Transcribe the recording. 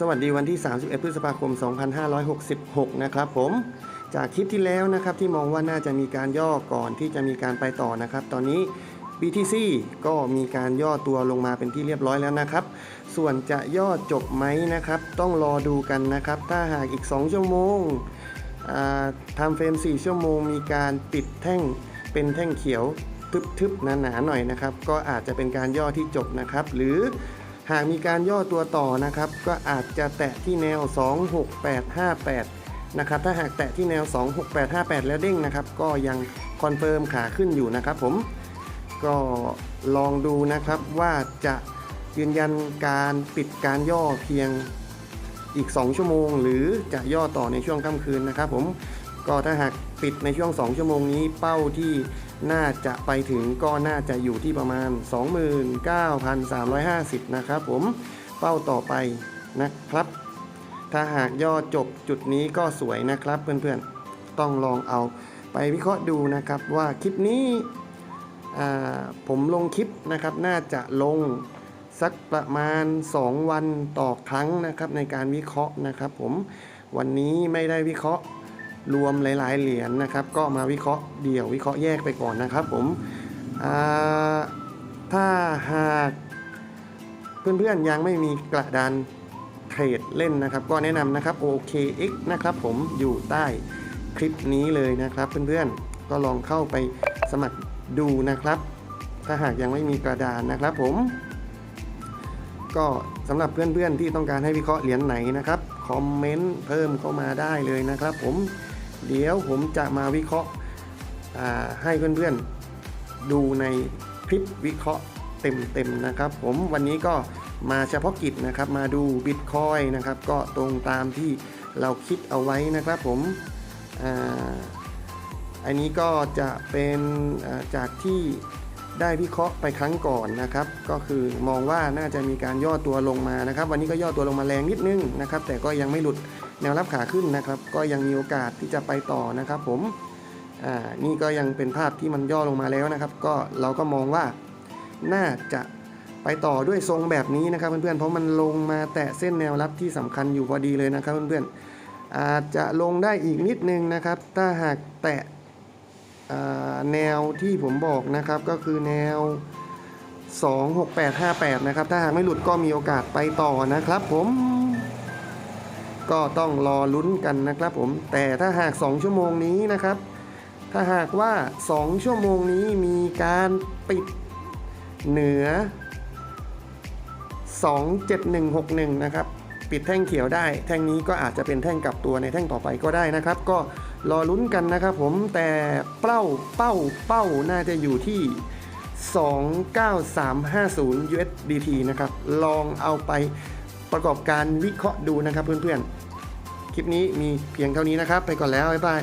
สวัสดีวันที่ 31 พฤษภาคม 2566 นะครับผม จากคลิปที่แล้วนะครับที่มองว่าน่าจะมีการย่อก่อนที่จะมีการไปต่อนะครับ ตอนนี้ BTC ก็มีการย่อตัวลงมาเป็นที่เรียบร้อยแล้วนะครับ ส่วนจะย่อจบไหมนะครับ ต้องรอดูกันนะครับ ถ้าหากอีก 2 ชั่วโมงทำเฟรม 4 ชั่วโมง มีการปิดแท่งเป็นแท่งเขียวทึบๆหนาๆหน่อยนะครับ ก็อาจจะเป็นการย่อที่จบนะครับ หรือ หากมีการย่อตัวต่อนะครับ ก็อาจจะแตะที่แนว 26858 นะครับ ถ้าหากแตะที่แนว 26858 แล้วเด้งนะครับ ก็ยังคอนเฟิร์มขาขึ้นอยู่นะครับผม ก็ลองดูนะครับว่าจะยืนยันการปิดการย่อเพียงอีก 2 ชั่วโมง หรือจะย่อต่อในช่วงค่ำคืนนะครับผม ก็ถ้าหากปิดในช่วง 2 ชั่วโมงนี้เป้าที่ น่าจะไปถึงก็น่าจะอยู่ที่ประมาณ 29,350 นะครับผมเป้าต่อไปนะครับ ถ้าหากย่อจบจุดนี้ก็สวยนะครับเพื่อนๆ ต้องลองเอาไปวิเคราะห์ดูนะครับว่าคลิปนี้ผมลงคลิปนะครับน่าจะลงสักประมาณ 2 วันต่อครั้งนะครับในการวิเคราะห์นะครับผมวันนี้ไม่ได้วิเคราะห์ รวมหลาย ๆ เหรียญนะครับ ก็มาวิเคราะห์เดี่ยววิเคราะห์แยกไปก่อนนะครับผมถ้าหากเพื่อน ๆ ยังไม่มีกระดานเทรดเล่นนะครับ ก็แนะนำนะครับ OKX นะครับผมอยู่ใต้คลิปนี้เลยนะครับ เพื่อน ๆ ก็ลองเข้าไปสมัครดูนะครับ ถ้าหากยังไม่มีกระดานนะครับผม ก็สำหรับเพื่อน ๆ ที่ต้องการให้วิเคราะห์เหรียญไหนนะครับ คอมเมนต์เพิ่มเข้ามาได้เลยนะครับผม เดี๋ยวผมจะมาวิเคราะห์ให้เพื่อนๆดูในคลิปวิเคราะห์เต็มๆนะครับ ผมวันนี้ก็มาเฉพาะกิจนะครับ มาดูบิตคอยนะครับ ก็ตรงตามที่เราคิดเอาไว้นะครับผมอ,อันนี้ก็จะเป็นจากที่ ได้วิเคราะห์ไปครั้งก่อนนะครับ ก็คือมองว่าน่าจะมีการย่อตัวลงมานะครับ วันนี้ก็ย่อตัวลงมาแรงนิดนึงนะครับ แต่ก็ยังไม่หลุดแนวรับขาขึ้นนะครับ ก็ยังมีโอกาสที่จะไปต่อนะครับ ผมอ่านี่ก็ยังเป็นภาพที่มันย่อลงมาแล้วนะครับ ก็เราก็มองว่าน่าจะไปต่อด้วยทรงแบบนี้นะครับเพื่อนๆเพราะมันลงมาแตะเส้นแนวรับที่สำคัญอยู่พอดีเลยนะครับเพื่อนๆอาจจะลงได้อีกนิดนึงนะครับ ถ้าหากแตะ แนวที่ผมบอกนะครับก็คือแนว 26858 นะครับ ถ้าหากไม่หลุดก็มีโอกาสไปต่อนะครับผมก็ต้องรอลุ้นกันนะครับผม แต่ถ้าหาก 2 ชั่วโมงนี้นะครับ ถ้าหากว่า 2 ชั่วโมงนี้มีการปิดเหนือ 27161 นะครับ ปิดแท่งเขียวได้ แท่งนี้ก็อาจจะเป็นแท่งกลับตัวในแท่งต่อไปก็ได้นะครับ ก็รอลุ้นกันนะครับผมแต่เป้าเป้าเป้าน่าจะอยู่ที่ 29350 USDT นะครับ ลองเอาไปประกอบการวิเคราะห์ดูนะครับเพื่อนๆ คลิปนี้มีเพียงเท่านี้นะครับ ไปก่อนแล้ว บ๊ายบาย